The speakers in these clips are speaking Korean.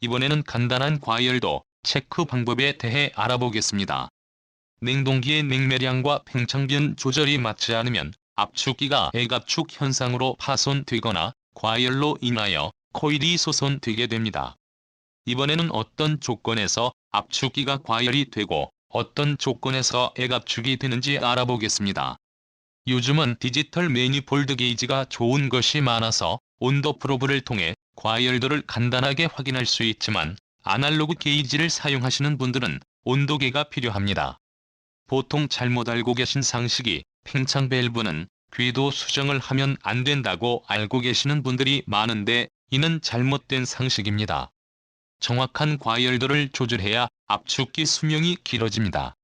이번에는 간단한 과열도 체크 방법에 대해 알아보겠습니다. 냉동기의 냉매량과 팽창변 조절이 맞지 않으면 압축기가 애압축 현상으로 파손되거나 과열로 인하여 코일이 소손되게 됩니다. 이번에는 어떤 조건에서 압축기가 과열이 되고 어떤 조건에서 애압축이 되는지 알아보겠습니다. 요즘은 디지털 매니폴드 게이지가 좋은 것이 많아서 온도 프로브를 통해 과열도를 간단하게 확인할 수 있지만 아날로그 게이지를 사용하시는 분들은 온도계가 필요합니다. 보통 잘못 알고 계신 상식이 팽창 밸브는 궤도 수정을 하면 안 된다고 알고 계시는 분들이 많은데 이는 잘못된 상식입니다. 정확한 과열도를 조절해야 압축기 수명이 길어집니다.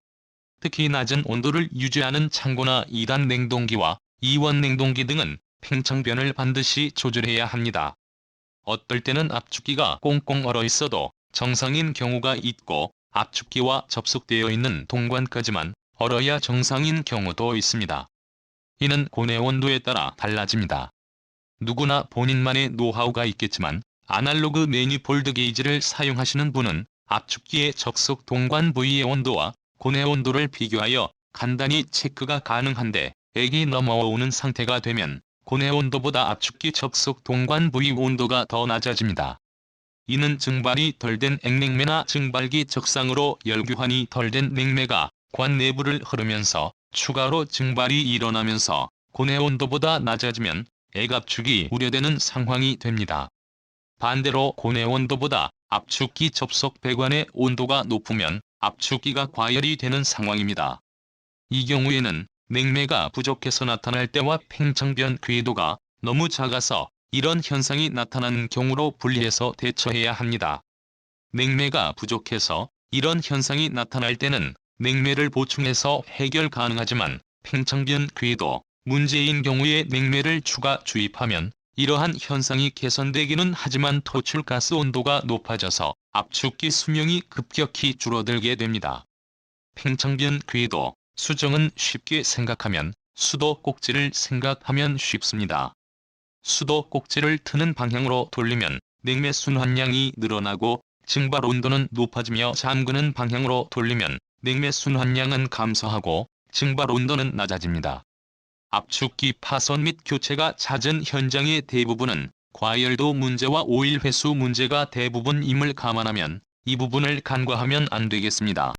특히 낮은 온도를 유지하는 창고나 2단 냉동기와 2원 냉동기 등은 팽창변을 반드시 조절해야 합니다. 어떨 때는 압축기가 꽁꽁 얼어 있어도 정상인 경우가 있고 압축기와 접속되어 있는 동관까지만 얼어야 정상인 경우도 있습니다. 이는 고내 온도에 따라 달라집니다. 누구나 본인만의 노하우가 있겠지만 아날로그 매니폴드 게이지를 사용하시는 분은 압축기의 접속 동관 부위의 온도와 고내 온도를 비교하여 간단히 체크가 가능한데 액이 넘어오는 상태가 되면 고내 온도보다 압축기 접속 동관 부위 온도가 더 낮아집니다. 이는 증발이 덜 된 액냉매나 증발기 적상으로 열교환이 덜 된 냉매가 관 내부를 흐르면서 추가로 증발이 일어나면서 고내 온도보다 낮아지면 액압축이 우려되는 상황이 됩니다. 반대로 고내 온도보다 압축기 접속 배관의 온도가 높으면 압축기가 과열이 되는 상황입니다. 이 경우에는 냉매가 부족해서 나타날 때와 팽창변 궤도가 너무 작아서 이런 현상이 나타나는 경우로 분리해서 대처해야 합니다. 냉매가 부족해서 이런 현상이 나타날 때는 냉매를 보충해서 해결 가능하지만 팽창변 궤도 문제인 경우에 냉매를 추가 주입하면 이러한 현상이 개선되기는 하지만 토출가스 온도가 높아져서 압축기 수명이 급격히 줄어들게 됩니다. 팽창변 궤도 수정은 쉽게 생각하면 수도 꼭지를 생각하면 쉽습니다. 수도 꼭지를 트는 방향으로 돌리면 냉매 순환량이 늘어나고 증발 온도는 높아지며 잠그는 방향으로 돌리면 냉매 순환량은 감소하고 증발 온도는 낮아집니다. 압축기 파손 및 교체가 잦은 현장의 대부분은 과열도 문제와 오일 회수 문제가 대부분임을 감안하면 이 부분을 간과하면 안 되겠습니다.